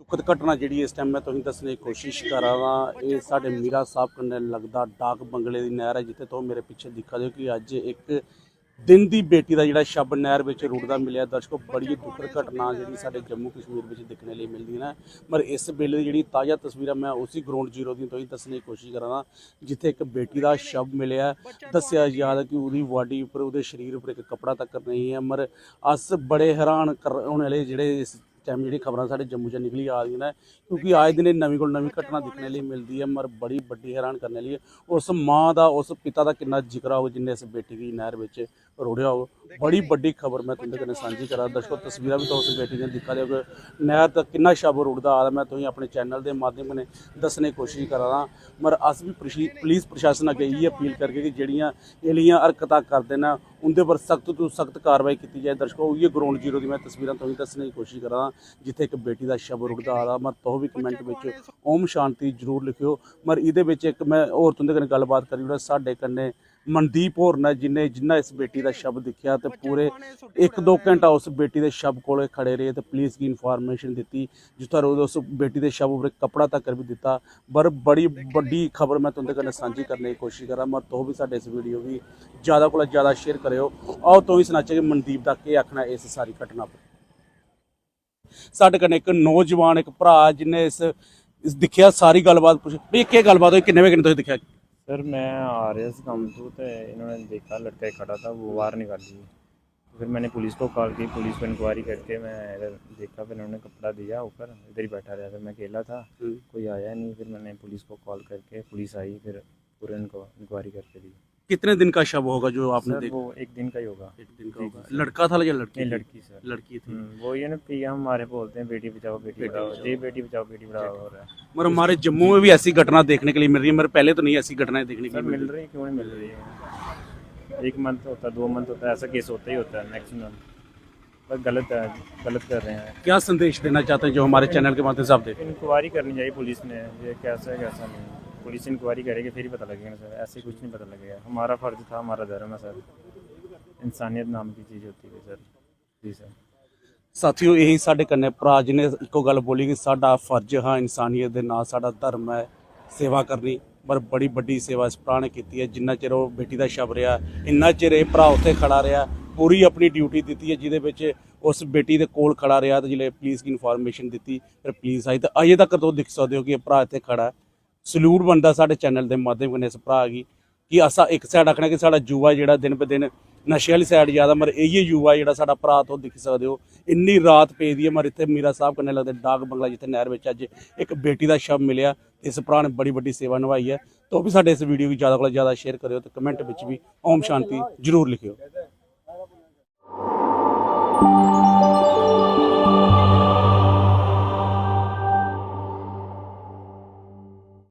ਦੁਖਦ ਘਟਨਾ ਜਿਹੜੀ ਇਸ ਟਾਈਮ ਮੈਂ ਤੁਹਾਨੂੰ ਦੱਸਣ ਦੀ ਕੋਸ਼ਿਸ਼ ਕਰ ਇਹ ਸਾਡੇ ਮੀਰਾ ਸਾਹਿਬ ਕੰਨੇ ਲੱਗਦਾ ਡਾਕ ਬੰਗਲੇ ਦੀ ਨਹਿਰ ਹੈ, ਜਿੱਥੇ ਤੋਂ ਮੇਰੇ ਪਿੱਛੇ ਦਿਖਾ ਦਿਓ ਕਿ ਅੱਜ ਇੱਕ ਦਿਨ ਦੀ ਬੇਟੀ ਦਾ ਜਿਹੜਾ ਸ਼ਬ ਨਹਿਰ ਵਿੱਚ ਰੁੜਦਾ ਮਿਲਿਆ। ਦਰਸ਼ਕੋ, ਬੜੀ ਦੁਖਦ ਘਟਨਾ ਜਿਹੜੀ ਸਾਡੇ ਜੰਮੂ ਕਸ਼ਮੀਰ ਵਿੱਚ ਦੇਖਣ ਲਈ ਮਿਲਦੀ ਹੈ ਪਰ ਇਸ ਵੇਲੇ ਦੀ ਜਿਹੜੀ ਤਾਜ਼ਾ ਤਸਵੀਰਾਂ ਮੈਂ ਉਸੇ ਗਰਾਊਂਡ ਜ਼ੀਰੋ ਦੀ ਤੋਂ ਹੀ ਦੱਸਣ ਦੀ ਕੋਸ਼ਿਸ਼ ਕਰ ਜਿੱਥੇ ਇੱਕ ਬੇਟੀ ਦਾ ਸ਼ਬ ਮਿਲਿਆ। ਦੱਸਿਆ ਯਾਦ ਕਿ ਉਹਦੀ ਬਾਡੀ ਉੱਪਰ, ਉਹਦੇ ਸਰੀਰ ਉੱਪਰ ਇੱਕ ਕਪੜਾ ਤੱਕ ਨਹੀਂ ਹੈ, ਮਰ ਅਸ ਬੜੇ ਹੈਰਾਨ ਕਰਨ ਵਾਲੇ ਜਿਹੜੇ ਇਸ ਟਾਈਮ ਜਿਹੜੀ ਖਬਰਾਂ ਸਾਡੇ ਜੰਮੂ 'ਚ ਨਿਕਲੀ, ਆ ਰਹੀਆਂ ਨੇ, ਕਿਉਂਕਿ ਆਏ ਦਿਨੇ ਨਵੀਂ ਕੋਲ ਨਵੀਂ ਘਟਨਾ ਦੇਖਣ ਲਈ ਮਿਲਦੀ ਹੈ, ਮਰ ਬੜੀ ਵੱਡੀ ਹੈਰਾਨ ਕਰਨ ਲਈ ਉਸ ਮਾਂ ਦਾ, ਉਸ ਪਿਤਾ ਦਾ ਕਿੰਨਾ ਜ਼ਿਕਰ ਹੋ ਜਿੰਨੇ ਇਸ ਬੇਟੀ ਦੀ ਨਹਿਰ ਵਿੱਚ ਰੋੜਿਆ ਹੋ ਬੜੀ ਵੱਡੀ ਖਬਰ ਮੈਂ ਤੁਹਾਡੇ ਨਾਲ ਸਾਂਝੀ ਕਰਾਂ। ਦਰਸ਼ਕੋ, ਤਸਵੀਰਾਂ ਵੀ ਤਾਂ ਉਸ ਬੇਟੀ ਦੀਆਂ ਦਿਖਾ ਦਿਓ ਨਹਿਰ ਤੱਕ ਕਿੰਨਾ ਸ਼ਬ ਰੁੜਦਾ ਆ। ਰਿਹਾ ਮੈਂ ਤੁਸੀਂ ਆਪਣੇ ਚੈਨਲ ਦੇ ਮਾਧਿਅਮ ਨੇ ਦੱਸਣ ਦੀ ਕੋਸ਼ਿਸ਼ ਕਰਾਂ ਰਹਾ ਮਰ ਅਸ ਵੀ ਪੁਲਿਸ ਪ੍ਰਸ਼ਾਸਨ ਅੱਗੇ ਇਹ ਅਪੀਲ ਕਰਕੇ ਕਿ ਜਿਹੜੀਆਂ ਇਹਲੀਆਂ ਹਰਕਤਾਂ ਕਰਦੇ ਨੇ ਉਹਦੇ ਪਰ ਸਖਤ ਤੋਂ ਸਖਤ ਕਾਰਵਾਈ ਕੀਤੀ ਜਾਏ। ਦਰਸ਼ਕੋ ਇਹ ਗਰਾਊਂਡ ਜ਼ੀਰੋ ਦੀ ਮੈਂ ਤਸਵੀਰਾਂ ਤੁਹਾਨੂੰ ਦੱਸਣ ਦੀ ਕੋਸ਼ਿਸ਼ ਕਰ ਰਹਾ ਜਿੱਥੇ ਇੱਕ ਬੇਟੀ ਦਾ ਸ਼ਬ ਰੁੜਦਾ ਆ ਮਰ ਤੋ ਵੀ ਕਮੈਂਟ ਵਿੱਚ ਓਮ ਸ਼ਾਂਤੀ ਜ਼ਰੂਰ ਲਿਖਿਓ। ਮਰ ਇਹਦੇ ਵਿੱਚ ਇੱਕ ਮੈਂ ਹੋਰ ਤੁੰਦੇ ਨਾਲ ਗੱਲਬਾਤ ਕਰੀ ਜਿਹੜਾ ਸਾਡੇ ਕੰਨੇ ਮਨਦੀਪ ਹੋਰ ਨੇ ਜਿਨੇ ਜਿੰਨਾ ਇਸ ਬੇਟੀ ਦਾ ਸ਼ਬ ਦੇਖਿਆ ਤੇ ਪੂਰੇ 1-2 ਘੰਟਾ ਉਸ ਬੇਟੀ ਦੇ ਸ਼ਬ ਕੋਲੇ ਖੜੇ ਰਹੇ ਤੇ ਪੁਲਿਸ ਕੀ ਇਨਫੋਰਮੇਸ਼ਨ ਦਿੱਤੀ ਤਰ੍ਹਾਂ ਉਸ ਬੇਟੀ ਦੇ ਸ਼ਬ ਉੱਪਰ ਕਪੜਾ ਤੱਕ ਵੀ ਦਿੱਤਾ। ਪਰ ਬੜੀ ਵੱਡੀ ਖਬਰ ਮੈਂ ਤੁਹਾਡੇ ਨਾਲ ਸਾਂਝੀ ਕਰਨ ਦੀ ਕੋਸ਼ਿਸ਼ ਕਰਾਂ। ਮਰ ਤੋ ਵੀ ਸਾਡੇ ਇਸ ਵੀਡੀਓ ਵੀ ਜ਼ਿਆਦਾ ਕੋਲ ਜ਼ਿਆਦਾ ਸ਼ੇਅਰ ਕਰਿਓ। ਆਓ ਤੋਂ ਹੀ ਸੁਣਾਚੇ ਕਿ ਮਨਦੀਪ ਦਾ ਕੀ ਆਖਣਾ ਇਸ ਸਾਰੀ ਘਟਨਾ ਪਰ ਸਾਡੇ ਕਨੇ ਇੱਕ ਨੌਜਵਾਨ ਇੱਕ ਭਰਾ ਜਿਨੇ ਇਸ ਇਸ ਦਿਖਿਆ ਸਾਰੀ ਗੱਲਬਾਤ ਪੁੱਛ ਵੀ ਕੀ ਗੱਲਬਾਤ ਹੋਈ ਕਿੰਨੇ ਵਜੇ ਤੁਸੀਂ ਦਿਖਿਆ? सर मैं आ रहा था काम तो इन्होंने देखा लड़का ही खड़ा था वो बाहर निकाल दिए फिर मैंने पुलिस को कॉल की पुलिस को इंक्वायरी करके मैं इधर देखा फिर उन्होंने कपड़ा दिया ऊपर इधर ही बैठा रहा फिर मैं अकेला था कोई आया नहीं फिर मैंने पुलिस को कॉल करके पुलिस आई फिर पूरे उनको इंक्वायरी करके दी। कितने दिन का शव होगा जो आपने देखा वो एक दिन का ही होगा। एक दिन का होगा। लड़का था या लड़की? लड़की सर। लड़की थी। हम्म, वो ये ना पी हमारे बोलते हैं बेटी बचाओ बेटी बचाओ। जी बेटी बचाओ बेटी पढ़ाओ हो। रहा है मगर हमारे जम्मू में भी ऐसी घटना देखने के लिए मिल रही है। मगर पहले तो नहीं ऐसी घटनाएँ देखने के लिए मिल रही। है क्यों नहीं मिल रही है? एक मंथ होता है दो मंथ होता है ऐसा केस होता ही होता है मैक्सिमम बस गलत है गलत कर रहे हैं। क्या संदेश देना चाहते हैं जो हमारे चैनल के माध्यम से आप देख इंक्वायरी करनी चाहिए पुलिस ने ये कैसा है कैसा नहीं पुलिस इंक्वायरी करेगी फिर ही पता लगेगा ना सर ऐसे कुछ नहीं पता लगेगा हमारा फर्ज था हमारा धर्म है सर इंसानियत नाम की चीज़ होती है सर जी सर ਸਾਥੀਓ ਇਹੀ ਸਾਡੇ ਕੰਨੇ ਭਰਾ ਜੀ ਨੇ ਇੱਕੋ ਗੱਲ ਬੋਲੀ ਕਿ ਸਾਡਾ ਫਰਜ਼ ਹਾਂ ਇਨਸਾਨੀਅਤ ਦੇ ਨਾਲ ਸਾਡਾ ਧਰਮ ਹੈ ਸੇਵਾ ਕਰਨੀ ਪਰ ਬੜੀ ਵੱਡੀ ਸੇਵਾ ਇਸ ਭਰਾ ਨੇ ਕੀਤੀ ਹੈ ਜਿੰਨਾ ਚਿਰ ਉਹ ਬੇਟੀ ਦਾ ਸ਼ਬ ਰਿਹਾ ਇੰਨਾ ਚਿਰ ਇਹ ਭਰਾ ਉੱਥੇ ਖੜਾ ਰਿਹਾ ਪੂਰੀ ਆਪਣੀ ਡਿਊਟੀ ਦਿੱਤੀ ਹੈ ਜਿਹਦੇ ਵਿੱਚ ਉਸ ਬੇਟੀ ਦੇ ਕੋਲ ਖੜਾ ਰਿਹਾ ਤੇ ਜਿਹੜੇ ਪੁਲਿਸ ਕੀ ਇਨਫੋਰਮੇਸ਼ਨ ਦਿੱਤੀ ਫਿਰ ਪੁਲਿਸ ਆਈ ਤਾਂ ਅਜੇ ਤੱਕ ਤੋਂ ਦੇਖ ਸਕਦੇ ਹੋ ਕਿ ਇਹ ਭਰਾ ਇੱਥੇ ਖੜਾ ਹੈ ਸਲੂਟ ਬਣਦਾ ਸਾਡੇ ਚੈਨਲ ਦੇ ਮਾਧਿਅਮ ਕਨੇ, ਇਸ ਭਰਾ ਕਿ ਅਸਾਂ ਇੱਕ ਸਾਈਡ ਆਖਣਾ ਕਿ ਸਾਡਾ ਯੁਵਾ ਜਿਹੜਾ ਦਿਨ ਬ ਦਿਨ ਨਸ਼ੇ ਵਾਲੀ ਸਾਈਡ ਜ਼ਿਆਦਾ ਮਰ ਇਹ ਯੂਵਾ ਜਿਹੜਾ ਸਾਡਾ ਭਰਾ ਤੋਂ ਦਿਖ ਸਕਦੇ ਹੋ। ਇੰਨੀ ਰਾਤ ਪਈ ਹੈ ਮਰ ਇੱਥੇ ਮੀਰਾ ਸਾਹਿਬ ਕੰਨੇ ਲੱਗਦੇ ਡਾਕ ਬੰਗਲਾ ਜਿੱਥੇ ਨਹਿਰ ਵਿੱਚ ਅੱਜ ਇੱਕ ਬੇਟੀ ਦਾ ਸ਼ਵ ਮਿਲਿਆ ਇਸ ਭਰਾ ਨੇ ਬੜੀ ਵੱਡੀ ਸੇਵਾ ਨਿਭਾਈ ਹੈ। ਤਾਂ ਉਹ ਵੀ ਸਾਡੇ ਇਸ ਵੀਡੀਓ ਨੂੰ ਜ਼ਿਆਦਾ ਕੋਲ ਜ਼ਿਆਦਾ ਸ਼ੇਅਰ ਕਰਿਓ ਤੇ ਕਮੈਂਟ ਵਿੱਚ ਵੀ ਓਮ ਸ਼ਾਂਤੀ ਜ਼ਰੂਰ ਲਿਖਿਓ।